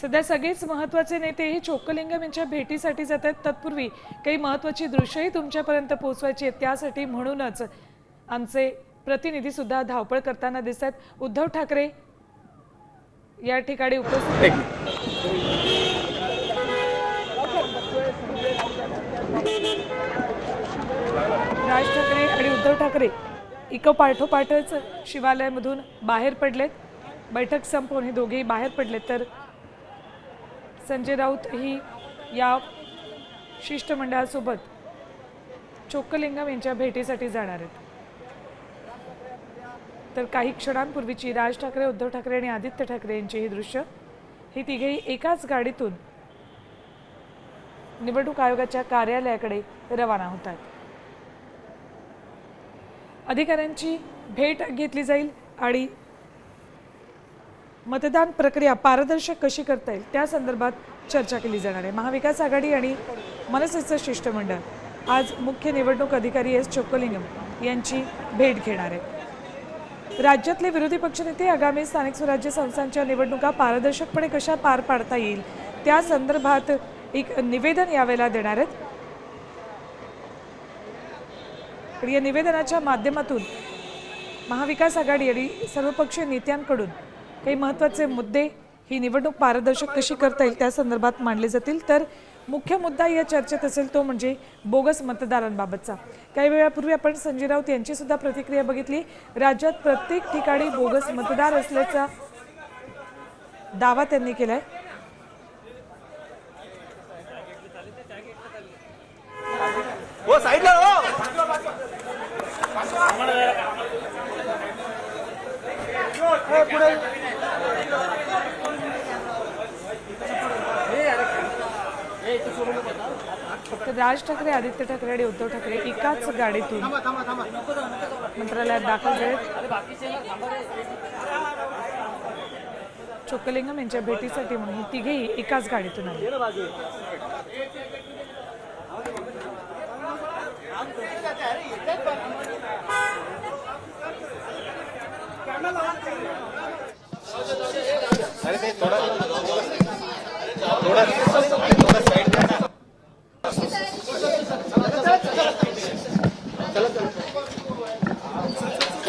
सध्या सगळेच महत्त्वाचे नेते हे चोक्कलिंगम यांच्या भेटीसाठी जात आहेत. तत्पूर्वी काही महत्त्वाची दृश्यही तुमच्यापर्यंत पोहोचवायची आहेत. त्यासाठी म्हणूनच आमचे प्रतिनिधी सुद्धा धावपळ करताना दिसत आहेत. उद्धव ठाकरे या ठिकाणी उपस्थित. राज ठाकरे आणि उद्धव ठाकरे इको पाठोपाठच शिवालयामधून बाहेर पडलेत. बैठक संपवून हे दोघेही बाहेर पडलेत. तर संजय राऊत ही या शिष्टमंडळासोबत चोक्कलिंगम यांच्या भेटीसाठी जाणार आहेत. तर काही क्षणांपूर्वीची राज ठाकरे उद्धव ठाकरे आणि आदित्य ठाकरे यांची ही दृश्य. ही तिघेही एकाच गाडीतून निवडणूक आयोगाच्या कार्यालयाकडे रवाना होत आहेत. अधिकाऱ्यांची भेट घेतली जाईल आणि मतदान प्रक्रिया पारदर्शक कशी करता येईल त्या संदर्भात चर्चा केली जाणार आहे. महाविकास आघाडी आणि मनसेचं शिष्टमंडळ. आज मुख्य निवडणूक अधिकारी एस चोक्कलिंगम यांची भेट घेणार आहे राज्यातले विरोधी पक्षनेते आगामी स्थानिक स्वराज्य संस्थांच्या निवडणुका पारदर्शकपणे कशा पार पाडता येईल त्या संदर्भात एक निवेदन यावेळेला देणार आहेत. आणि या निवेदनाच्या माध्यमातून महाविकास आघाडी आणि सर्वपक्षीय नेत्यांकडून काही महत्त्वाचे मुद्दे ही निवडणूक पारदर्शक कशी करता येईल त्या संदर्भात मांडले जातील. तर मुख्य मुद्दा या चर्चेत असेल तो म्हणजे बोगस मतदारांबाबतचा. काही वेळापूर्वी आपण संजय राऊत यांची सुद्धा प्रतिक्रिया बघितली. राज्यात प्रत्येक ठिकाणी बोगस मतदार असल्याचा दावा त्यांनी केलाय. हो फक्त राज ठाकरे आदित्य ठाकरे आणि उद्धव ठाकरे एकाच गाडीतून मंत्रालयात दाखल झालेत. चोक्कलिंगम यांच्या भेटीसाठी म्हणून तिघेही एकाच गाडीतून आले. थोडा थोडा थोडा साईड द्या ना